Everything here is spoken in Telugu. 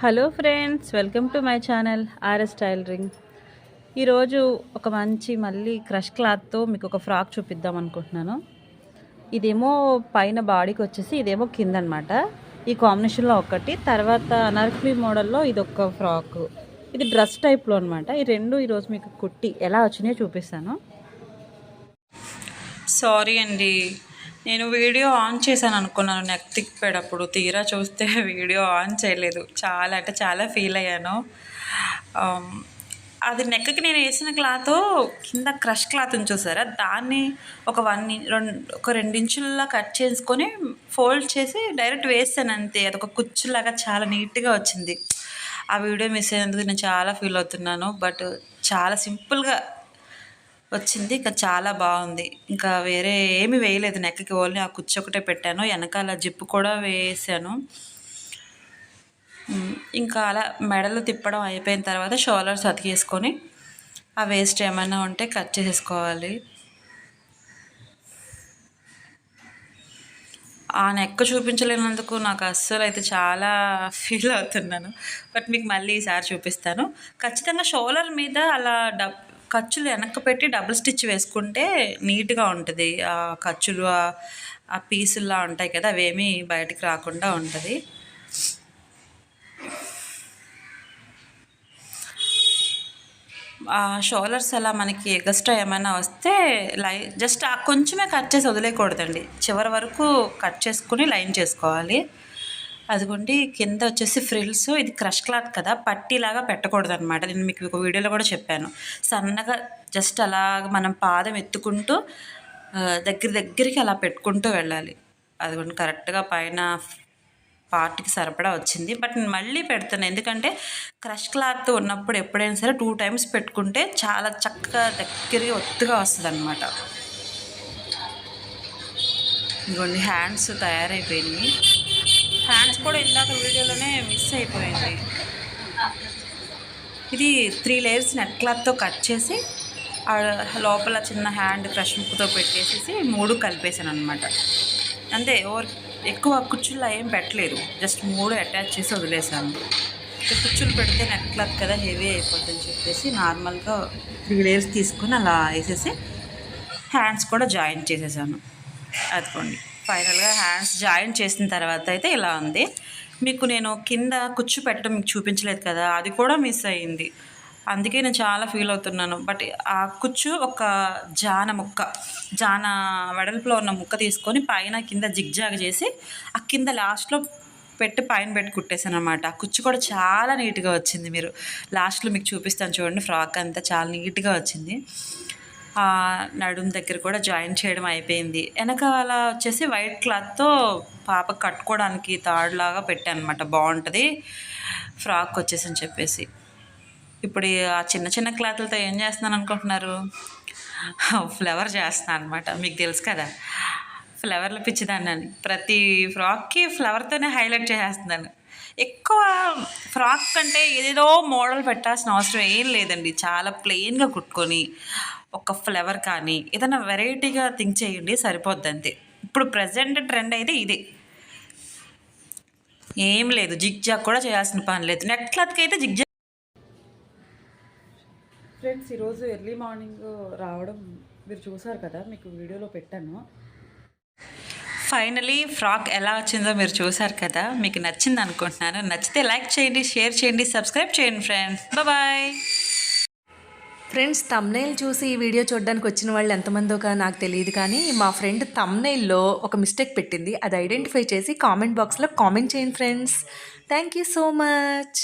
Hello friends welcome to my channel RS tailoring ఈరోజు ఒక మంచి మళ్ళీ క్రష్ క్లాత్తో మీకు ఒక ఫ్రాక్ చూపిద్దాం అనుకుంటున్నాను. ఇదేమో పైన బాడీకి వచ్చేసి ఇదేమో కింద అనమాట ఈ కాంబినేషన్లో ఒకటి తర్వాత అనార్కలి మోడల్లో ఇది ఒక ఫ్రాక్. ఇది డ్రెస్ టైప్లో అనమాట. ఈ రెండు ఈరోజు మీకు కుట్టి ఎలా వచ్చినాయో చూపిస్తాను. సారీ అండి. నేను వీడియో ఆన్ చేశాను అనుకున్నాను నెక్ తిప్పేటప్పుడు. తీరా చూస్తే వీడియో ఆన్ చేయలేదు. చాలా అంటే చాలా ఫీల్ అయ్యాను. Um, అది నెక్కి నేను వేసిన క్లాత్ కింద క్రష్ క్లాత్ ఉంది చూసారా? దాన్ని ఒక వన్ రెండు ఒక రెండించుల్లా కట్ చేసుకొని ఫోల్డ్ చేసి డైరెక్ట్ వేసాను అంతే. అదొక కుచ్చులాగా చాలా నీట్గా వచ్చింది. ఆ వీడియో మిస్ అయినందుకు నేను చాలా ఫీల్ అవుతున్నాను. బట్ చాలా సింపుల్గా వచ్చింది. ఇంకా చాలా బాగుంది. ఇంకా వేరే ఏమి వేయలేదు. నెక్కకి ఓన్లీ ఆ కుచ్చి ఒకటే పెట్టాను. వెనకాల జిప్పు కూడా వేసాను. ఇంకా అలా మెడలు తిప్పడం అయిపోయిన తర్వాత షోలర్స్ అతికేసుకొని ఆ వేస్ట్ ఏమైనా ఉంటే కట్ చేసేసుకోవాలి. ఆ నెక్ చూపించలేనందుకు నాకు అస్సలు అయితే చాలా ఫీల్ అవుతున్నాను. బట్ మీకు మళ్ళీ ఈసారి చూపిస్తాను. ఖచ్చితంగా షోలర్ మీద అలా డబ్ ఖర్చులు వెనక్కి పెట్టి డబుల్ స్టిచ్ వేసుకుంటే నీట్గా ఉంటుంది. ఆ ఖర్చులు ఆ- పీసుల్లా ఉంటాయి కదా అవేమీ బయటికి రాకుండా ఉంటుంది. ఆ షోలర్స్ అలా మనకి ఎగస్ట్రా ఏమైనా వస్తే లై జస్ట్ ఆ కొంచెమే కట్ చేసి వదిలేయకూడదండి. చివరి వరకు కట్ చేసుకుని లైన్ చేసుకోవాలి. అదిగోండి కింద వచ్చేసి ఫ్రిల్స్. ఇది క్రష్ క్లాత్ కదా పట్టీలాగా పెట్టకూడదు అనమాట నేను మీకు ఒక వీడియోలో కూడా చెప్పాను. సన్నగా జస్ట్ అలా మనం పాదం ఎత్తుకుంటూ దగ్గర దగ్గరికి అలా పెట్టుకుంటూ వెళ్ళాలి. అదిగోండి కరెక్ట్గా పైన పార్ట్కి సరిపడా వచ్చింది. బట్ నేను మళ్ళీ పెడతాను ఎందుకంటే క్రష్ క్లాత్ ఉన్నప్పుడు ఎప్పుడైనా సరే టూ టైమ్స్ పెట్టుకుంటే చాలా చక్కగా దగ్గరగా ఒత్తుగా వస్తుంది అనమాట ఇదిగోండి హ్యాండ్స్ తయారైపోయినాయి. హ్యాండ్స్ కూడా ఇందాక వీడియోలోనే మిస్ అయిపోయింది. ఇది త్రీ లేయర్స్ నెట్ క్లాత్తో కట్ చేసి ఆ లోపల చిన్న హ్యాండ్ క్రష్ ముక్కుతో పెట్టేసేసి మూడు కలిపేసాను అనమాట అంతే ఓవర్ ఎక్కువ కుచ్చుల్లో ఏం పెట్టలేదు. జస్ట్ మూడు అటాచ్ చేసి వదిలేసాను కుచ్చులు పెడితే నెట్ క్లాత్ కదా హెవీ అయిపోతుందని చెప్పేసి నార్మల్గా త్రీ లేయర్స్ తీసుకొని అలా వేసేసి హ్యాండ్స్ కూడా జాయిన్ చేసేసాను. అదిగోండి. ఫైనల్గా హ్యాండ్స్ జాయింట్ చేసిన తర్వాత అయితే ఇలా ఉంది. మీకు నేను కింద కుచ్చు పెట్టడం మీకు చూపించలేదు కదా అది కూడా మిస్ అయ్యింది అందుకే నేను చాలా ఫీల్ అవుతున్నాను. బట్ ఆ కుచ్చు ఒక జాన ముక్క జాన వెడల్పులో ఉన్న ముక్క తీసుకొని పైన కింద జిగ్జాగ్ చేసి ఆ కింద లాస్ట్లో పెట్టి పైన పెట్టి కుట్టేశాను అనమాట ఆ కుచ్చు కూడా చాలా నీట్గా వచ్చింది. మీరు లాస్ట్లో మీకు చూపిస్తాను చూడండి ఫ్రాక్ అంతా చాలా నీట్గా వచ్చింది. నడుము దగ్గర కూడా జాయిన్ చేయడం అయిపోయింది. వెనక అలా వచ్చేసి వైట్ క్లాత్తో పాప కట్టుకోవడానికి తాడులాగా పెట్టాను అనమాట బాగుంటుంది. ఫ్రాక్ వచ్చేసి అని చెప్పేసి. ఇప్పుడు ఆ చిన్న చిన్న క్లాత్లతో ఏం చేస్తున్నాను అనుకుంటున్నారు? ఫ్లవర్ చేస్తున్నాను అనమాట మీకు తెలుసు కదా. ఫ్లవర్లు పిచ్చిదాన్ని అని. ప్రతి ఫ్రాక్కి ఫ్లవర్తోనే హైలైట్ చేసేస్తున్నాను. ఎక్కువ ఫ్రాక్ కంటే ఏదేదో మోడల్ పెట్టాల్సిన అవసరం ఏం లేదండి. చాలా ప్లెయిన్గా కుట్టుకొని ఒక ఫ్లవర్ కానీ ఏదైనా వెరైటీగా థింక్ చేయండి సరిపోద్ది అంతే. ఇప్పుడు ప్రజెంట్ ట్రెండ్ అయితే ఇదే. ఏం లేదు జిగ్ జాగ్ కూడా చేయాల్సిన పని లేదు. నెట్ క్లాత్కి అయితే జిగ్ ఫ్రెండ్స్ ఈరోజు ఎర్లీ మార్నింగ్ రావడం మీరు చూసారు కదా మీకు వీడియోలో పెట్టాను. ఫైనలీ ఫ్రాక్ ఎలా వచ్చిందో మీరు చూసారు కదా మీకు నచ్చింది అనుకుంటున్నాను. నచ్చితే లైక్ చేయండి షేర్ చేయండి సబ్స్క్రైబ్ చేయండి ఫ్రెండ్స్. బాయ్. ఫ్రెండ్స్ తమ్నైల్ చూసి ఈ వీడియో చూడడానికి వచ్చిన వాళ్ళు ఎంతమందో నాకు తెలియదు కానీ మా ఫ్రెండ్ తమ్నైల్లో ఒక మిస్టేక్ పెట్టింది. అది ఐడెంటిఫై చేసి కామెంట్ బాక్స్లో కామెంట్ చేయండి friends. Thank you so much